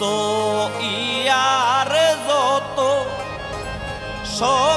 দুস্থ ইয়ার যত সব